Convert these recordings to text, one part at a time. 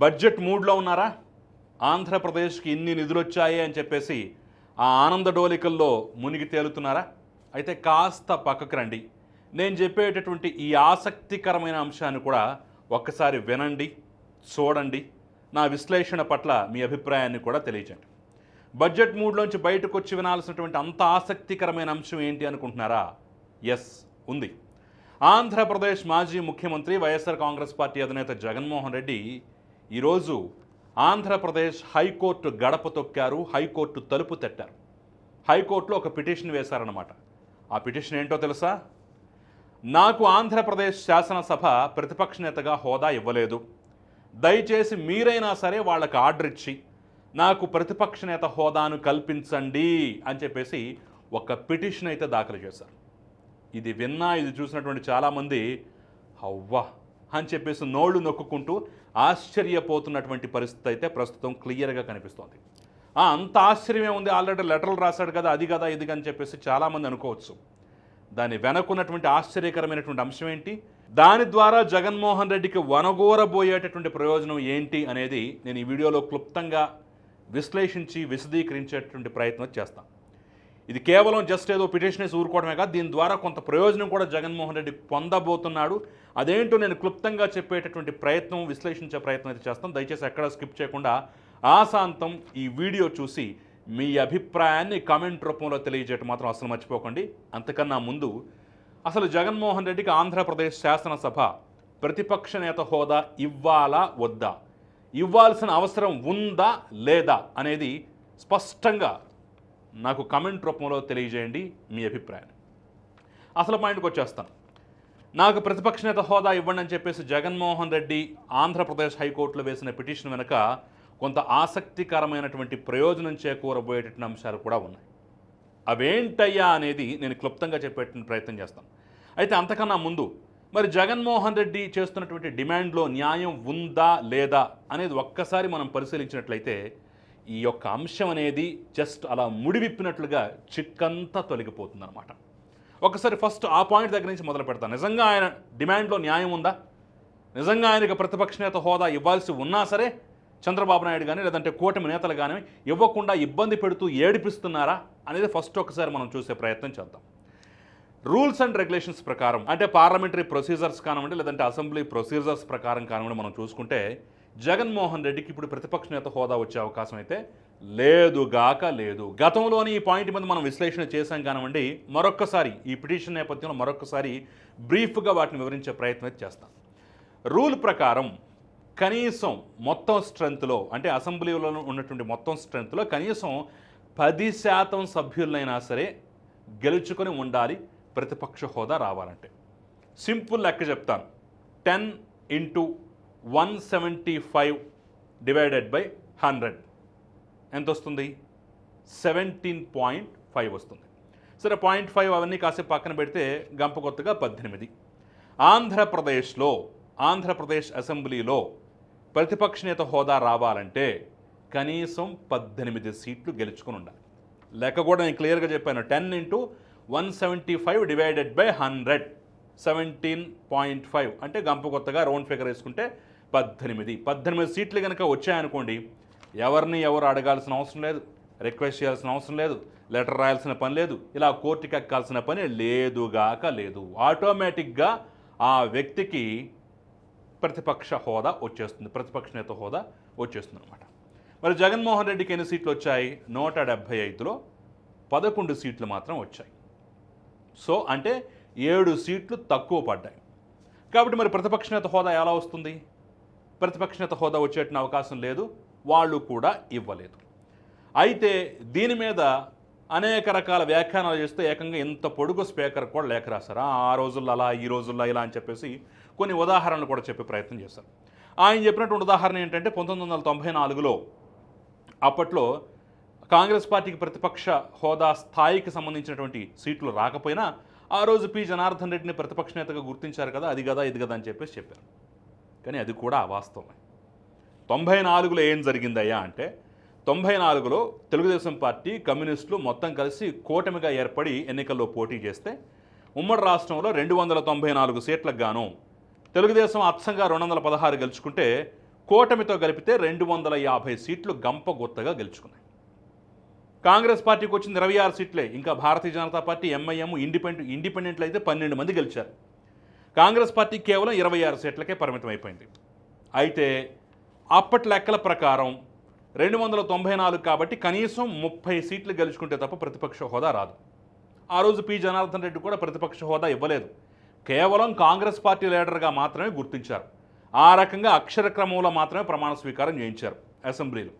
Budget మూడ్లో ఉన్నారా? ఆంధ్రప్రదేశ్కి ఇన్ని నిధులు వచ్చాయి అని చెప్పేసి ఆ ఆనంద డోలికల్లో మునిగి తేలుతున్నారా? అయితే కాస్త పక్కకు రండి. నేను చెప్పేటటువంటి ఈ ఆసక్తికరమైన అంశాన్ని కూడా ఒక్కసారి వినండి చూడండి. నా విశ్లేషణ పట్ల మీ అభిప్రాయాన్ని కూడా తెలియజేయండి. బడ్జెట్ మూడ్లోంచి బయటకు వచ్చి వినాల్సినటువంటి అంత ఆసక్తికరమైన అంశం ఏంటి అనుకుంటున్నారా? ఎస్ ఉంది. ఆంధ్రప్రదేశ్ మాజీ ముఖ్యమంత్రి వైఎస్ఆర్ కాంగ్రెస్ పార్టీ అధినేత జగన్మోహన్ రెడ్డి ఈరోజు ఆంధ్రప్రదేశ్ హైకోర్టు గడప తొక్కారు హైకోర్టు తలుపు తట్టారు. హైకోర్టులో ఒక పిటిషన్ వేశారన్నమాట. ఆ పిటిషన్ ఏంటో తెలుసా? నాకు ఆంధ్రప్రదేశ్ శాసనసభ ప్రతిపక్ష నేతగా హోదా ఇవ్వలేదు. దయచేసి మీరైనా సరే వాళ్ళకి ఆర్డర్ ఇచ్చి నాకు ప్రతిపక్ష నేత హోదాను కల్పించండి అని చెప్పేసి ఒక పిటిషన్ అయితే దాఖలు చేశారు. ఇది విన్నా ఇది చూసినటువంటి చాలామంది అవ్వా అని చెప్పేసి నోళ్ళు నొక్కుకుంటూ ఆశ్చర్యపోతున్నటువంటి పరిస్థితి అయితే ప్రస్తుతం క్లియర్గా కనిపిస్తోంది. అంత ఆశ్చర్యమే ఉంది. ఆల్రెడీ లెటర్లు రాశాడు కదా అది కదా ఇది అని చెప్పేసి చాలామంది అనుకోవచ్చు. దాని వెనకున్నటువంటి ఆశ్చర్యకరమైనటువంటి అంశం ఏంటి? దాని ద్వారా జగన్మోహన్ రెడ్డికి వనగోరబోయేటటువంటి ప్రయోజనం ఏంటి అనేది నేను ఈ వీడియోలో క్లుప్తంగా విశ్లేషించి విశదీకరించేటువంటి ప్రయత్నం చేస్తాను. ఇది కేవలం జస్ట్ ఏదో పిటిషనేసి ఊరుకోవడమే కాదు దీని ద్వారా కొంత ప్రయోజనం కూడా జగన్మోహన్ రెడ్డి పొందబోతున్నాడు. అదేంటో నేను క్లుప్తంగా చెప్పేటటువంటి ప్రయత్నం విశ్లేషించే ప్రయత్నం అయితే చేస్తాను. దయచేసి ఎక్కడ స్కిప్ చేయకుండా ఆశాంతం ఈ వీడియో చూసి మీ అభిప్రాయాన్ని కామెంట్ రూపంలో తెలియజేయటం మాత్రం అసలు మర్చిపోకండి. అంతకన్నా ముందు అసలు జగన్మోహన్ రెడ్డికి ఆంధ్రప్రదేశ్ శాసనసభ ప్రతిపక్ష నేత హోదా ఇవ్వాలా వద్దా? ఇవ్వాల్సిన అవసరం ఉందా లేదా అనేది స్పష్టంగా నాకు కమెంట్ రూపంలో తెలియజేయండి మీ అభిప్రాయాన్ని. అసలు పాయింట్కి వచ్చేస్తాను. నాకు ప్రతిపక్ష నేత హోదా ఇవ్వండి అని చెప్పేసి జగన్మోహన్ రెడ్డి ఆంధ్రప్రదేశ్ హైకోర్టులో వేసిన పిటిషన్ వెనుక కొంత ఆసక్తికరమైనటువంటి ప్రయోజనం చేకూరబోయేటటువంటి అంశాలు కూడా ఉన్నాయి. అవేంటయ్యా అనేది నేను క్లుప్తంగా చెప్పేటువంటి ప్రయత్నం చేస్తాను. అయితే అంతకన్నా ముందు మరి జగన్మోహన్ రెడ్డి చేస్తున్నటువంటి డిమాండ్లో న్యాయం ఉందా లేదా అనేది ఒక్కసారి మనం పరిశీలించినట్లయితే ఈ యొక్క అంశం అనేది జస్ట్ అలా ముడివిప్పినట్లుగా చిక్కంతా తొలగిపోతుందన్నమాట. ఒకసారి ఫస్ట్ ఆ పాయింట్ దగ్గర నుంచి మొదలు పెడతాను నిజంగా ఆయన డిమాండ్లో న్యాయం ఉందా? నిజంగా ఆయనకు ప్రతిపక్ష నేత హోదా ఇవ్వాల్సి ఉన్నా సరే చంద్రబాబు నాయుడు కానీ లేదంటే కూటమి నేతలు కానీ ఇవ్వకుండా ఇబ్బంది పెడుతూ ఏడిపిస్తున్నారా అనేది ఫస్ట్ ఒకసారి మనం చూసే ప్రయత్నం చేద్దాం. రూల్స్ అండ్ రెగ్యులేషన్స్ ప్రకారం అంటే పార్లమెంటరీ ప్రొసీజర్స్ కానివ్వండి లేదంటే అసెంబ్లీ ప్రొసీజర్స్ ప్రకారం కానివ్వండి మనం చూసుకుంటే జగన్మోహన్ రెడ్డికి ఇప్పుడు ప్రతిపక్ష నేత హోదా వచ్చే అవకాశం అయితే లేదు గాక లేదు. గతంలోని ఈ పాయింట్ మీద మనం విశ్లేషణ చేశాం కానివ్వండి మరొక్కసారి ఈ పిటిషన్ నేపథ్యంలో మరొకసారి బ్రీఫ్గా వాటిని వివరించే ప్రయత్నం అయితే చేస్తాం. రూల్ ప్రకారం కనీసం మొత్తం స్ట్రెంత్లో అంటే అసెంబ్లీలో ఉన్నటువంటి మొత్తం స్ట్రెంత్లో కనీసం పది శాతం సభ్యులైనా సరే గెలుచుకొని ఉండాలి ప్రతిపక్ష హోదా రావాలంటే. సింపుల్ లెక్క చెప్తాను. Ten into one seventy five divided by hundred ఎంత వస్తుంది సెవెంటీన్ పాయింట్ ఫైవ్ వస్తుంది. సరే పాయింట్ ఫైవ్ అవన్నీ కాసేపు పక్కన పెడితే గంప కొత్తగా పద్దెనిమిది. ఆంధ్రప్రదేశ్లో ఆంధ్రప్రదేశ్ అసెంబ్లీలో ప్రతిపక్ష నేత హోదా రావాలంటే కనీసం పద్దెనిమిది సీట్లు గెలుచుకుని ఉండాలి. లెక్క కూడా నేను క్లియర్గా చెప్పాను. Ten into one seventy five divided by hundred seventeen point five అంటే గంప కొత్తగా రౌండ్ ఫిగర్ వేసుకుంటే పద్దెనిమిది. పద్దెనిమిది సీట్లు కనుక వచ్చాయనుకోండి ఎవరిని ఎవరు అడగాల్సిన అవసరం లేదు రిక్వెస్ట్ చేయాల్సిన అవసరం లేదు లెటర్ రాయాల్సిన పని లేదు ఇలా కోర్టుకి ఎక్కాల్సిన పని లేదుగాక లేదు. ఆటోమేటిక్గా ఆ వ్యక్తికి ప్రతిపక్ష హోదా వచ్చేస్తుంది ప్రతిపక్ష నేత హోదా వచ్చేస్తుంది అనమాట మరి జగన్మోహన్ రెడ్డికి ఎన్ని సీట్లు వచ్చాయి? నూట డెబ్భై ఐదులో పదకొండు సీట్లు మాత్రం వచ్చాయి. సో అంటే ఏడు సీట్లు తక్కువ పడ్డాయి. కాబట్టి మరి ప్రతిపక్ష నేత హోదా ఎలా వస్తుంది? ప్రతిపక్ష నేత హోదా వచ్చేట అవకాశం లేదు వాళ్ళు కూడా ఇవ్వలేదు. అయితే దీని మీద అనేక రకాల వ్యాఖ్యానాలు చేస్తే ఏకంగా ఇంత పొడుగు స్పీకర్ కూడా లేఖ రాశారు. ఆ ఆ రోజుల్లో అలా ఈ రోజుల్లో ఇలా అని చెప్పేసి కొన్ని ఉదాహరణలు కూడా చెప్పే ప్రయత్నం చేశారు. ఆయన చెప్పినటువంటి ఉదాహరణ ఏంటంటే పంతొమ్మిది వందల తొంభై నాలుగులో అప్పట్లో కాంగ్రెస్ పార్టీకి ప్రతిపక్ష హోదా స్థాయికి సంబంధించినటువంటి సీట్లు రాకపోయినా ఆ రోజు పి. జనార్దన్ రెడ్డిని ప్రతిపక్ష నేతగా గుర్తించారు కదా అది కదా ఇది కదా అని చెప్పేసి చెప్పారు. కానీ అది కూడా అవాస్తవమే. తొంభై నాలుగులో ఏం జరిగిందయ్యా అంటే తొంభై నాలుగులో తెలుగుదేశం పార్టీ కమ్యూనిస్టులు మొత్తం కలిసి కూటమిగా ఏర్పడి ఎన్నికల్లో పోటీ చేస్తే ఉమ్మడి రాష్ట్రంలో రెండు వందల తొంభై నాలుగు సీట్లకు గాను తెలుగుదేశం అచ్చంగా రెండు వందల పదహారు గెలుచుకుంటే కూటమితో కలిపితే రెండు వందల యాభై సీట్లు గంప గుత్తగా గెలుచుకున్నాయి. కాంగ్రెస్ పార్టీకి వచ్చింది ఇరవై ఆరు సీట్లే. ఇంకా Bharatiya Janata Party MIM independent ఇండిపెండెంట్లు అయితే పన్నెండు మంది గెలిచారు. కాంగ్రెస్ పార్టీ కేవలం ఇరవై ఆరు సీట్లకే పరిమితం అయిపోయింది. అయితే అప్పటి లెక్కల ప్రకారం రెండు వందల తొంభై నాలుగు కాబట్టి కనీసం ముప్పై సీట్లు గెలుచుకుంటే తప్ప ప్రతిపక్ష హోదా రాదు. ఆ రోజు పి. జనార్దన్ రెడ్డి కూడా ప్రతిపక్ష హోదా ఇవ్వలేదు. కేవలం కాంగ్రెస్ పార్టీ లీడర్గా మాత్రమే గుర్తించారు. ఆ రకంగా అక్షర క్రమంలో మాత్రమే ప్రమాణ స్వీకారం చేయించారు అసెంబ్లీలో.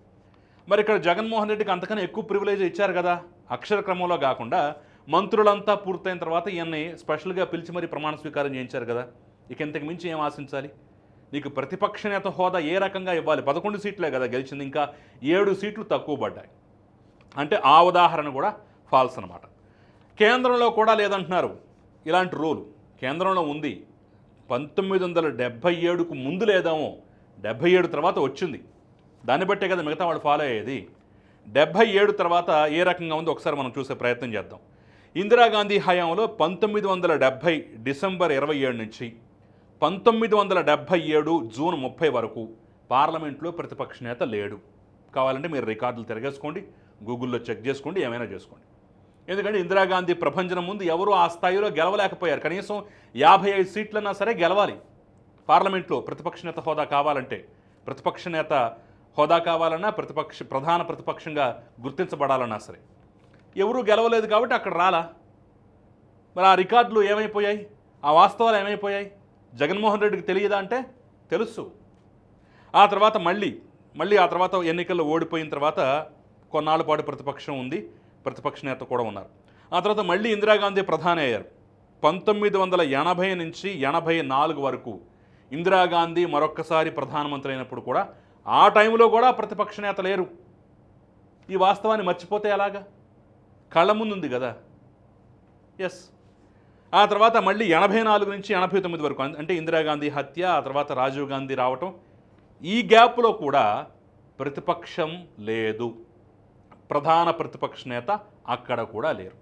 మరి ఇక్కడ జగన్మోహన్ రెడ్డికి అంతకన్నా ఎక్కువ ప్రివిలేజ్ ఇచ్చారు కదా. అక్షర క్రమంలో కాకుండా మంత్రులంతా పూర్తయిన తర్వాత ఈయన్ని స్పెషల్గా పిలిచి మరి ప్రమాణ స్వీకారం చేయించారు కదా. ఇక ఇంతకు మించి ఏం ఆశించాలి? నీకు ప్రతిపక్ష నేత హోదా ఏ రకంగా ఇవ్వాలి? పదకొండు సీట్లే కదా గెలిచింది ఇంకా ఏడు సీట్లు తక్కువ పడ్డాయి. అంటే ఆ ఉదాహరణ కూడా ఫాల్స్ అనమాట కేంద్రంలో కూడా లేదంటున్నారు. ఇలాంటి రూలు కేంద్రంలో ఉంది. పంతొమ్మిది వందల డెబ్భై ఏడుకు ముందు లేదేమో డెబ్భై ఏడు తర్వాత వచ్చింది. దాన్ని బట్టే కదా మిగతా వాళ్ళు ఫాలో అయ్యేది. డెబ్భై ఏడు తర్వాత ఏ రకంగా ఉందో ఒకసారి మనం చూసే ప్రయత్నం చేద్దాం. ఇందిరాగాంధీ హయాంలో పంతొమ్మిది వందల డెబ్భై డిసెంబర్ ఇరవై ఏడు నుంచి పంతొమ్మిది వందల డెబ్భై ఏడు జూన్ ముప్పై వరకు పార్లమెంట్లో ప్రతిపక్ష నేత లేడు. కావాలంటే మీరు రికార్డులు తిరగేసుకోండి గూగుల్లో చెక్ చేసుకోండి ఏమైనా చేసుకోండి. ఎందుకంటే ఇందిరాగాంధీ ప్రభంజనం ముందు ఎవరు ఆ స్థాయిలో గెలవలేకపోయారు. కనీసం యాభై ఐదు సీట్లన్నా సరే గెలవాలి. పార్లమెంట్లో ప్రతిపక్ష నేత హోదా కావాలంటే ప్రతిపక్ష నేత హోదా కావాలన్నా ప్రతిపక్ష ప్రధాన ప్రతిపక్షంగా గుర్తించబడాలన్నా సరే. ఎవరూ గెలవలేదు కాబట్టి అక్కడ రాలా? మరి ఆ రికార్డులు ఏమైపోయాయి? ఆ వాస్తవాలు ఏమైపోయాయి? జగన్మోహన్ రెడ్డికి తెలియదా అంటే తెలుసు. ఆ తర్వాత మళ్ళీ మళ్ళీ ఆ తర్వాత ఎన్నికల్లో ఓడిపోయిన తర్వాత కొన్నాళ్ళ పాటు ప్రతిపక్షం ఉంది ప్రతిపక్ష నేత కూడా ఉన్నారు. ఆ తర్వాత మళ్ళీ ఇందిరాగాంధీ ప్రధాని అయ్యారు. పంతొమ్మిది వందల ఎనభై నుంచి ఎనభై నాలుగు వరకు ఇందిరాగాంధీ మరొక్కసారి ప్రధానమంత్రి అయినప్పుడు కూడా ఆ టైంలో కూడా ప్రతిపక్ష నేత లేరు. ఈ వాస్తవాన్ని మర్చిపోతే ఎలాగా? కళ్ళ ముందుంది కదా. ఎస్ ఆ తర్వాత మళ్ళీ ఎనభై నాలుగు నుంచి ఎనభై తొమ్మిది వరకు అంటే ఇందిరాగాంధీ హత్య ఆ తర్వాత రాజీవ్ గాంధీ రావటం ఈ గ్యాప్లో కూడా ప్రతిపక్షం లేదు. ప్రధాన ప్రతిపక్ష నేత అక్కడ కూడా లేరు.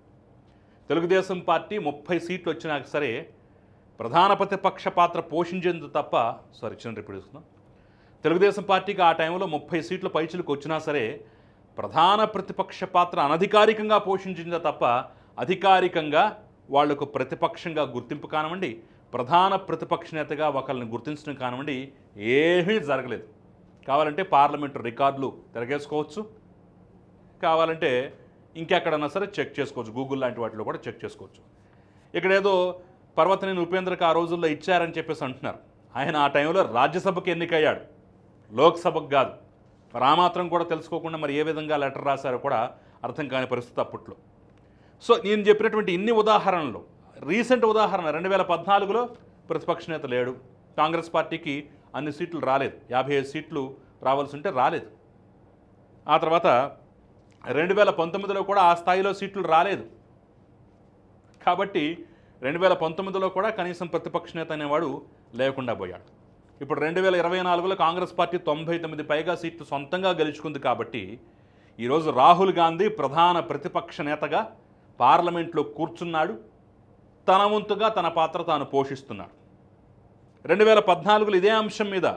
తెలుగుదేశం పార్టీ ముప్పై సీట్లు వచ్చినాక సరే ప్రధాన ప్రతిపక్ష పాత్ర పోషించేందు తప్ప సారీ చిన్న రిపీట్ తెలుగుదేశం పార్టీకి ఆ టైంలో ముప్పై సీట్లు పైచులకు వచ్చినా సరే ప్రధాన ప్రతిపక్ష పాత్ర అనధికారికంగా పోషించిందా తప్ప అధికారికంగా వాళ్ళకు ప్రతిపక్షంగా గుర్తింపు కానివ్వండి ప్రధాన ప్రతిపక్ష నేతగా ఒకరిని గుర్తించడం కానివ్వండి ఏమీ జరగలేదు. కావాలంటే పార్లమెంటు రికార్డులు తిరగేసుకోవచ్చు. కావాలంటే ఇంకెక్కడన్నా సరే చెక్ చేసుకోవచ్చు. గూగుల్ లాంటి వాటిలో కూడా చెక్ చేసుకోవచ్చు. ఇక్కడ ఏదో పర్వతనేని ఉపేంద్రకు ఆ రోజుల్లో ఇచ్చారని చెప్పేసి అంటున్నారు. ఆయన ఆ టైంలో రాజ్యసభకు ఎన్నికయ్యాడు. లోక్సభకు కాదు. రామాత్రం కూడా తెలుసుకోకుండా మరి ఏ విధంగా లెటర్ రాశారో కూడా అర్థం కాని పరిస్థితి అప్పట్లో. సో నేను చెప్పినటువంటి ఇన్ని ఉదాహరణలు రీసెంట్ ఉదాహరణ రెండు వేల పద్నాలుగులో ప్రతిపక్ష నేత లేడు. కాంగ్రెస్ పార్టీకి అన్ని సీట్లు రాలేదు. యాభై ఐదు సీట్లు రావాల్సి ఉంటే రాలేదు. ఆ తర్వాత రెండు వేల పంతొమ్మిదిలో కూడా ఆ స్థాయిలో సీట్లు రాలేదు. కాబట్టి రెండు వేల పంతొమ్మిదిలో కూడా కనీసం ప్రతిపక్ష నేత అనేవాడు లేకుండా పోయాడు. ఇప్పుడు రెండు వేల ఇరవై నాలుగులో కాంగ్రెస్ పార్టీ తొంభై తొమ్మిది పైగా సీట్లు సొంతంగా గెలుచుకుంది కాబట్టి ఈరోజు రాహుల్ గాంధీ ప్రధాన ప్రతిపక్ష నేతగా పార్లమెంట్లో కూర్చున్నాడు. తన వంతుగా తన పాత్ర తాను పోషిస్తున్నాడు. రెండు వేల పద్నాలుగులో ఇదే అంశం మీద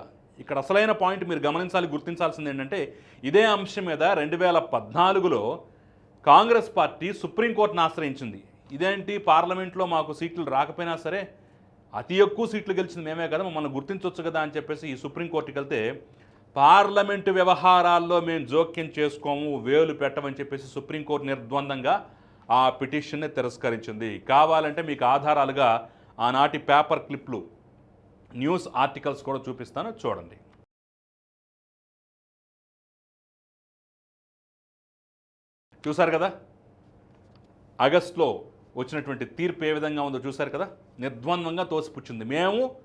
ఇక్కడ అసలైన పాయింట్ మీరు గమనించాలి గుర్తించాల్సింది ఏంటంటే ఇదే అంశం మీద రెండు వేల పద్నాలుగులో కాంగ్రెస్ పార్టీ సుప్రీంకోర్టును ఆశ్రయించింది. ఇదేంటి? పార్లమెంట్లో మాకు సీట్లు రాకపోయినా సరే అతి ఎక్కువ సీట్లు గెలిచింది మేమే కదా మమ్మల్ని గుర్తించవచ్చు కదా అని చెప్పేసి ఈ సుప్రీంకోర్టుకి వెళ్తే పార్లమెంటు వ్యవహారాల్లో మేము జోక్యం చేసుకోము వేలు పెట్టమని చెప్పేసి సుప్రీంకోర్టు నిర్ద్వందంగా ఆ పిటిషన్ని తిరస్కరించింది. కావాలంటే మీకు ఆధారాలుగా ఆనాటి పేపర్ క్లిప్లు న్యూస్ ఆర్టికల్స్ కూడా చూపిస్తాను చూడండి. చూశారు కదా? ఆగస్టులో వచ్చినటువంటి తీర్పు ఏ విధంగా ఉందో చూశారు కదా? నిర్ద్వంద్వంగా తోసిపుచ్చింది. మేము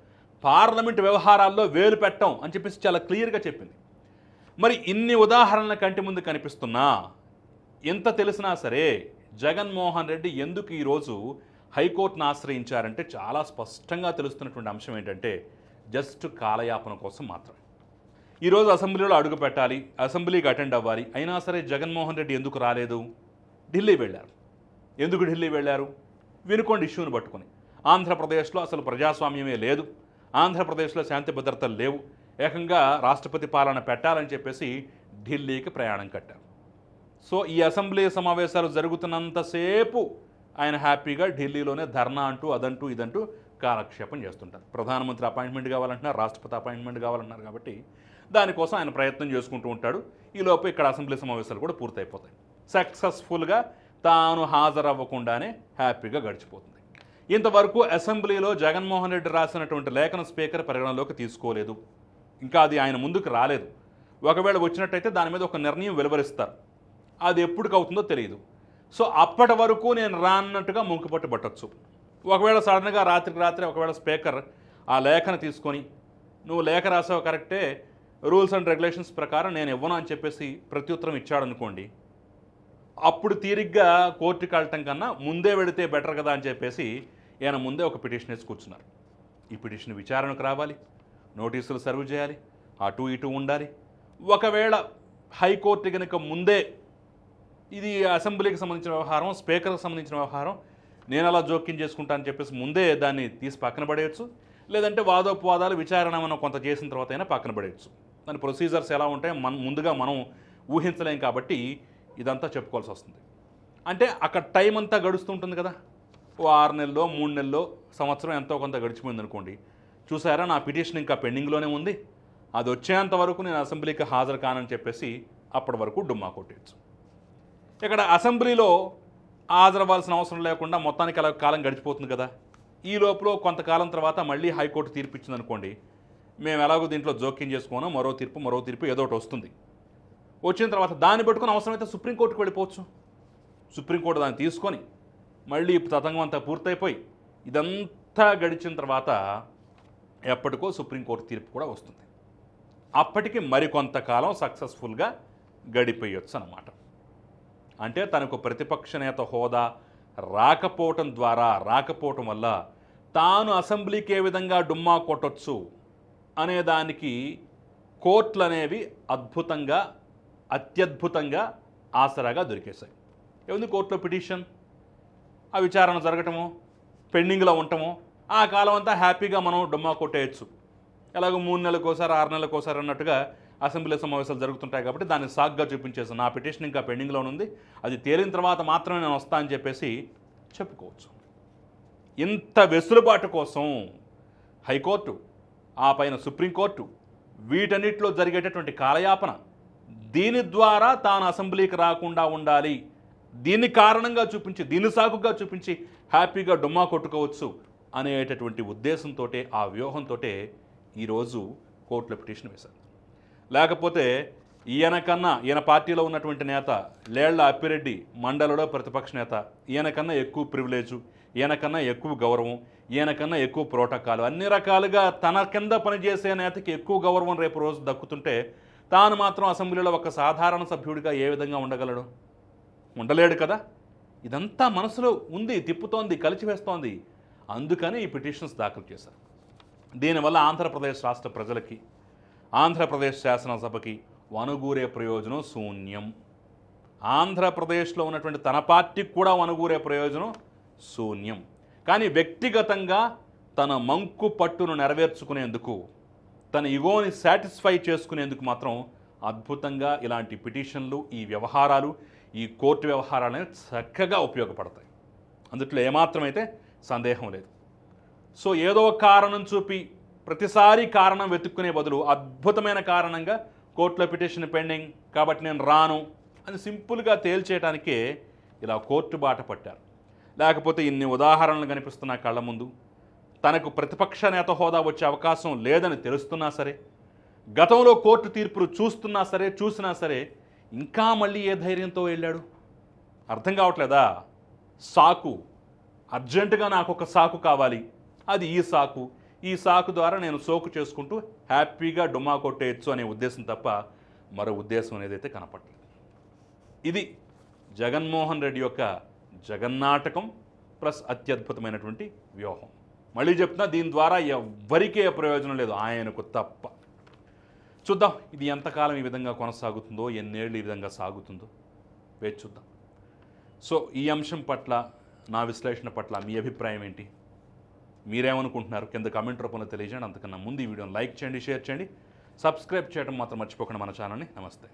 పార్లమెంట్ వ్యవహారాల్లో వేలు పెట్టాం అని చెప్పేసి చాలా క్లియర్గా చెప్పింది. మరి ఇన్ని ఉదాహరణల కంటి ముందు కనిపిస్తున్నా ఎంత తెలిసినా సరే జగన్మోహన్ రెడ్డి ఎందుకు ఈరోజు హైకోర్టును ఆశ్రయించారంటే చాలా స్పష్టంగా తెలుస్తున్నటువంటి అంశం ఏంటంటే జస్ట్ కాలయాపన కోసం మాత్రమే. ఈరోజు అసెంబ్లీలో అడుగు పెట్టాలి అసెంబ్లీకి అటెండ్ అవ్వాలి. అయినా సరే జగన్మోహన్ రెడ్డి ఎందుకు రాలేదు? ఢిల్లీ వెళ్ళారు. ఎందుకు ఢిల్లీ వెళ్ళారు? వినుకోండి ఇష్యూని పట్టుకొని. ఆంధ్రప్రదేశ్లో అసలు ప్రజాస్వామ్యమే లేదు. ఆంధ్రప్రదేశ్లో శాంతి భద్రతలు లేవు. ఏకంగా రాష్ట్రపతి పాలన పెట్టాలని చెప్పేసి ఢిల్లీకి ప్రయాణం కట్టారు. సో ఈ అసెంబ్లీ సమావేశాలు జరుగుతున్నంతసేపు ఆయన హ్యాపీగా ఢిల్లీలోనే ధర్నా అంటూ అదంటూ ఇదంటూ కాలక్షేపం చేస్తుంటారు. ప్రధానమంత్రి అపాయింట్మెంట్ కావాలంటున్నారు రాష్ట్రపతి అపాయింట్మెంట్ కావాలన్నారు కాబట్టి దానికోసం ఆయన ప్రయత్నం చేసుకుంటూ ఉంటాడు. ఈలోపు ఇక్కడ అసెంబ్లీ సమావేశాలు కూడా పూర్తయిపోతాయి. సక్సెస్ఫుల్గా తాను హాజరవ్వకుండానే హ్యాపీగా గడిచిపోతుంది. ఇంతవరకు అసెంబ్లీలో జగన్మోహన్ రెడ్డి రాసినటువంటి లేఖన స్పీకర్ పరిగణలోకి తీసుకోలేదు. ఇంకా అది ఆయన ముందుకు రాలేదు. ఒకవేళ వచ్చినట్టయితే దాని మీద ఒక నిర్ణయం వెలువరిస్తారు. అది ఎప్పటికి అవుతుందో తెలియదు. సో అప్పటి వరకు నేను రాన్నట్టుగా ముంకుపట్టు పట్టచ్చు. ఒకవేళ సడన్గా రాత్రికి రాత్రి ఒకవేళ స్పీకర్ ఆ లేఖను తీసుకొని నువ్వు లేఖ రాసావు కరెక్టే రూల్స్ అండ్ రెగ్యులేషన్స్ ప్రకారం నేను ఇవ్వను అని చెప్పేసి ప్రత్యుత్తరం ఇచ్చాడనుకోండి అప్పుడు తీరిగ్గా కోర్టుకి వెళ్ళటం కన్నా ముందే వెడితే బెటర్ కదా అని చెప్పేసి ఈయన ముందే ఒక పిటిషన్ వేసి కూర్చున్నారు. ఈ పిటిషన్ విచారణకు రావాలి నోటీసులు సర్వ్ చేయాలి అటు ఇటు ఉండాలి. ఒకవేళ హైకోర్టు కనుక ముందే ఇది అసెంబ్లీకి సంబంధించిన వ్యవహారం స్పీకర్కి సంబంధించిన వ్యవహారం నేను అలా జోక్యం చేసుకుంటా అని చెప్పేసి ముందే దాన్ని తీసి పక్కన పడేయచ్చు. లేదంటే వాదోపవాదాలు విచారణ మనం కొంత చేసిన తర్వాత అయినా పక్కన పడేయచ్చు. దాని ప్రొసీజర్స్ ఎలా ఉంటాయో మన ముందుగా మనం ఊహించలేం కాబట్టి ఇదంతా చెప్పుకోవాల్సి వస్తుంది. అంటే అక్కడ టైం అంతా గడుస్తుంటుంది కదా? ఓ ఆరు నెలలో మూడు నెలలో సంవత్సరం ఎంతో కొంత గడిచిపోయింది అనుకోండి చూసారా నా పిటిషన్ ఇంకా పెండింగ్లోనే ఉంది. అది వచ్చేంత వరకు నేను అసెంబ్లీకి హాజరు కానని చెప్పేసి అప్పటి వరకు డుమ్మా కొట్టేయచ్చు. ఇక్కడ అసెంబ్లీలో హాజరవ్వాల్సిన అవసరం లేకుండా మొత్తానికి అలా కాలం గడిచిపోతుంది కదా? ఈ లోపల కొంతకాలం తర్వాత మళ్ళీ హైకోర్టు తీర్పు ఇచ్చింది అనుకోండి మేము ఎలాగో దీంట్లో జోక్యం చేసుకోను మరో తీర్పు మరో తీర్పు ఏదో ఒకటి వస్తుంది. వచ్చిన తర్వాత దాన్ని పట్టుకుని అవసరమైతే సుప్రీంకోర్టుకు వెళ్ళిపోవచ్చు. సుప్రీంకోర్టు దాన్ని తీసుకొని మళ్ళీ తతంగం అంతా పూర్తయిపోయి ఇదంతా గడిచిన తర్వాత ఎప్పటికో సుప్రీంకోర్టు తీర్పు కూడా వస్తుంది. అప్పటికి మరికొంతకాలం సక్సెస్ఫుల్గా గడిపోయొచ్చు అన్నమాట అంటే తనకు ప్రతిపక్ష నేత హోదా రాకపోవటం ద్వారా రాకపోవటం వల్ల తాను అసెంబ్లీకి ఏ విధంగా డుమ్మా కొట్టొచ్చు అనే దానికి కోర్టులు అనేవి అద్భుతంగా అత్యద్భుతంగా ఆసరాగా దొరికేశాయి. ఏముంది కోర్టులో పిటిషన్? ఆ విచారణ జరగటము పెండింగ్లో ఉండటము ఆ కాలం అంతా హ్యాపీగా మనం డొమ్మా కొట్టేయచ్చు. ఎలాగో మూడు నెలలకోసారి ఆరు నెలలకోసారి అన్నట్టుగా అసెంబ్లీ సమావేశాలు జరుగుతుంటాయి కాబట్టి దాన్ని సాగ్గా చూపించేసి నా పిటిషన్ ఇంకా పెండింగ్లో ఉంది. అది తేలిన తర్వాత మాత్రమే నేను వస్తా అని చెప్పేసి చెప్పుకోవచ్చు. ఇంత వెసులుబాటు కోసం హైకోర్టు ఆ పైన సుప్రీంకోర్టు వీటన్నిటిలో జరిగేటటువంటి కాలయాపన దీని ద్వారా తాను అసెంబ్లీకి రాకుండా ఉండాలి. దీన్ని కారణంగా చూపించి దీని సాకుగా చూపించి హ్యాపీగా డుమ్మా కొట్టుకోవచ్చు అనేటటువంటి ఉద్దేశంతో ఆ వ్యూహంతో ఈరోజు కోర్టులో పిటిషన్ వేశారు. లేకపోతే ఈయన కన్నా ఈయన పార్టీలో ఉన్నటువంటి నేత లేళ్ళ అప్పిరెడ్డి మండలలో ప్రతిపక్ష నేత ఈయన కన్నా ఎక్కువ ప్రివిలేజు ఈయన కన్నా ఎక్కువ గౌరవం ఈయన కన్నా ఎక్కువ ప్రోటోకాల్ అన్ని రకాలుగా తన కింద పనిచేసే నేతకి ఎక్కువ గౌరవం రేపు రోజు దక్కుతుంటే తాను మాత్రం అసెంబ్లీలో ఒక సాధారణ సభ్యుడిగా ఏ విధంగా ఉండగలడు? ఉండలేడు కదా? ఇదంతా మనసులో ఉంది తిప్పుతోంది కలిచివేస్తోంది. అందుకని ఈ పిటిషన్స్ దాఖలు చేశారు. దీనివల్ల ఆంధ్రప్రదేశ్ రాష్ట్ర ప్రజలకి ఆంధ్రప్రదేశ్ శాసనసభకి వనుగూరే ప్రయోజనం శూన్యం. ఆంధ్రప్రదేశ్లో ఉన్నటువంటి తన పార్టీకి కూడా వనుగూరే ప్రయోజనం శూన్యం. కానీ వ్యక్తిగతంగా తన మంకు పట్టును నెరవేర్చుకునేందుకు తన ఇగోని సాటిస్ఫై చేసుకునేందుకు మాత్రం అద్భుతంగా ఇలాంటి పిటిషన్లు ఈ వ్యవహారాలు ఈ కోర్టు వ్యవహారాలు చక్కగా ఉపయోగపడతాయి. అందుట్లో ఏమాత్రమైతే సందేహం లేదు. సో ఏదో కారణం చూపి ప్రతిసారి కారణం వెతుక్కునే బదులు అద్భుతమైన కారణంగా కోర్టులో పిటిషన్ పెండింగ్ కాబట్టి నేను రాను అని సింపుల్గా తేల్చేయడానికే ఇలా కోర్టు బాట పట్టారు. లేకపోతే ఇన్ని ఉదాహరణలు కనిపిస్తున్న కళ్ళ ముందు తనకు ప్రతిపక్ష నేత హోదా వచ్చే అవకాశం లేదని తెలుస్తున్నా సరే గతంలో కోర్టు తీర్పులు చూస్తున్నా సరే చూసినా సరే ఇంకా మళ్ళీ ఏ ధైర్యంతో వెళ్ళాడు? అర్థం కావట్లేదా? సాకు. అర్జెంటుగా నాకు ఒక సాకు కావాలి. అది ఈ సాకు. ఈ సాకు ద్వారా నేను సోకు చేసుకుంటూ హ్యాపీగా డుమా కొట్టేయచ్చు అనే ఉద్దేశం తప్ప మరో ఉద్దేశం అనేది అయితే కనపడలేదు. ఇది జగన్మోహన్ రెడ్డి యొక్క జగన్నాటకం ప్లస్ అత్యద్భుతమైనటువంటి వ్యూహం. మళ్ళీ చెప్తున్నా దీని ద్వారా ఎవరికే ప్రయోజనం లేదు. ఆయనకు తప్ప. చూద్దాం ఇది ఎంతకాలం ఈ విధంగా కొనసాగుతుందో ఎన్నేళ్ళు ఈ విధంగా సాగుతుందో. వేచి చూద్దాం. సో ఈ అంశం పట్ల నా విశ్లేషణ పట్ల మీ అభిప్రాయం ఏంటి? మీరేమనుకుంటున్నారు? కింద కామెంట్ రూపంలో తెలియజేయండి. అంతకన్నా ముందు ఈ వీడియోని లైక్ చేయండి షేర్ చేయండి. సబ్స్క్రైబ్ చేయడం మాత్రం మర్చిపోకుండా మన ఛానల్ని నమస్తే.